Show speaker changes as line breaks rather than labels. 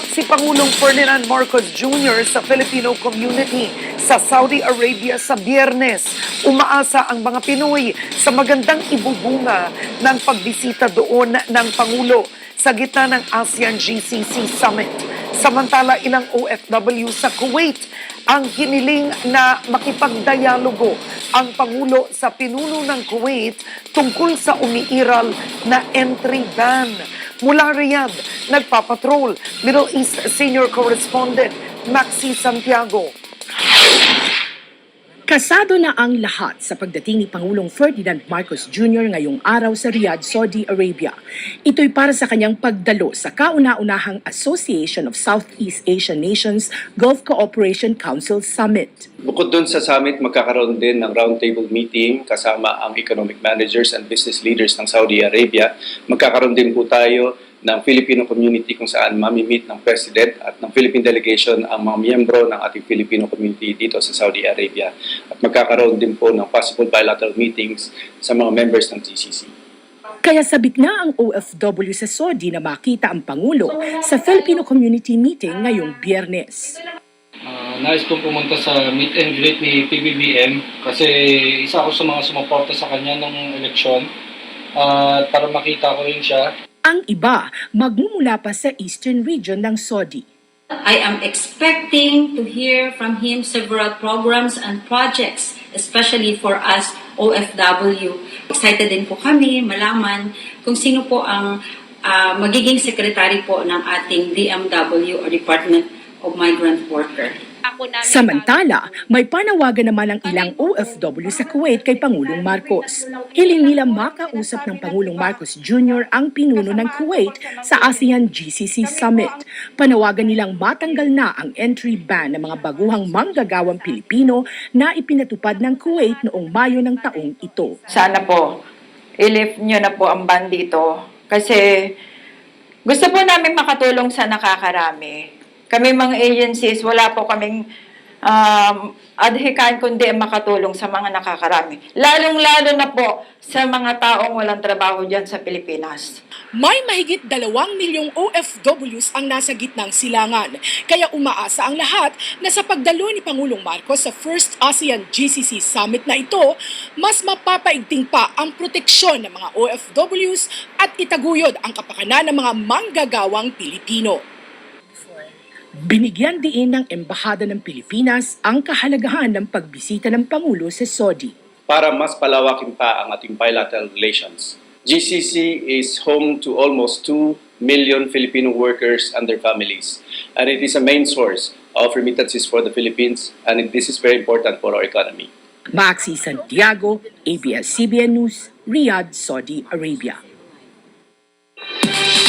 Yayap si Pangulong Ferdinand Marcos Jr. sa Filipino community sa Saudi Arabia sa biyernes. Umaasa ang mga Pinoy sa magandang ibubunga ng pagbisita doon ng Pangulo sa gitna ng ASEAN GCC Summit. Samantala, ilang OFW sa Kuwait ang hiniling na makipagdialogo ang Pangulo sa pinuno ng Kuwait tungkol sa umiiral na entry ban. Mula Riyadh, nagpapatrol, Middle East Senior Correspondent Maxi Santiago.
Kasado na ang lahat sa pagdating ni Pangulong Ferdinand Marcos Jr. ngayong araw sa Riyadh, Saudi Arabia. Ito'y para sa kanyang pagdalo sa kauna-unahang Association of Southeast Asian Nations Gulf Cooperation Council Summit.
Bukod dun sa summit, magkakaroon din ng roundtable meeting kasama ang economic managers and business leaders ng Saudi Arabia. Magkakaroon din po tayo ng Filipino community kung saan mamimit ng President at ng Philippine delegation ang mga miyembro ng ating Filipino community dito sa Saudi Arabia. At magkakaroon din po ng possible bilateral meetings sa mga members ng GCC.
Kaya sabik na ang OFW sa Saudi na makita ang Pangulo sa Filipino Community Meeting ngayong biyernes.
Ah, nais kong pumunta sa meet and greet ni PBBM kasi isa ako sa mga sumuporta sa kanya nung eleksyon at para makita ko rin siya.
Ang iba magmumula pa sa eastern region ng Saudi.
I am expecting to hear from him several programs and projects, especially for us OFW. Excited din po kami malaman kung sino po ang ah, magiging secretary po ng ating DMW o Department of Migrant Worker.
Samantala, may panawagan naman ang ilang OFW sa Kuwait kay Pangulong Marcos. Hiling nila makausap ng Pangulong Marcos Jr. ang pinuno ng Kuwait sa ASEAN GCC Summit. Panawagan nilang matanggal na ang entry ban ng mga baguhang manggagawang Pilipino na ipinatupad ng Kuwait noong Mayo ng taong ito.
sana po, i-lift nyo na po ang ban dito. Kasi gusto po namin makatulong sa nakakarami. Kami mga agencies, wala po kaming um, adhikan kundi makatulong sa mga nakakarami. Lalong-lalo na po sa mga taong walang trabaho dyan sa Pilipinas.
May mahigit dalawang milyong OFWs ang nasa gitnang silangan. Kaya umaasa ang lahat na sa pagdalo ni Pangulong Marcos sa First ASEAN GCC Summit na ito, mas mapapaigting pa ang proteksyon ng mga OFWs at itaguyod ang kapakanan ng mga manggagawang Pilipino. Binigyan diin ng Embahada ng Pilipinas ang kahalagahan ng pagbisita ng Pangulo sa Saudi.
para mas palawakin pa ang ating bilateral relations. GCC is home to almost 2 million Filipino workers and their families, and it is a main source of remittances for the Philippines, and this is very important for our economy.
Maxi Santiago, ABS-CBN News, Riyadh, Saudi Arabia.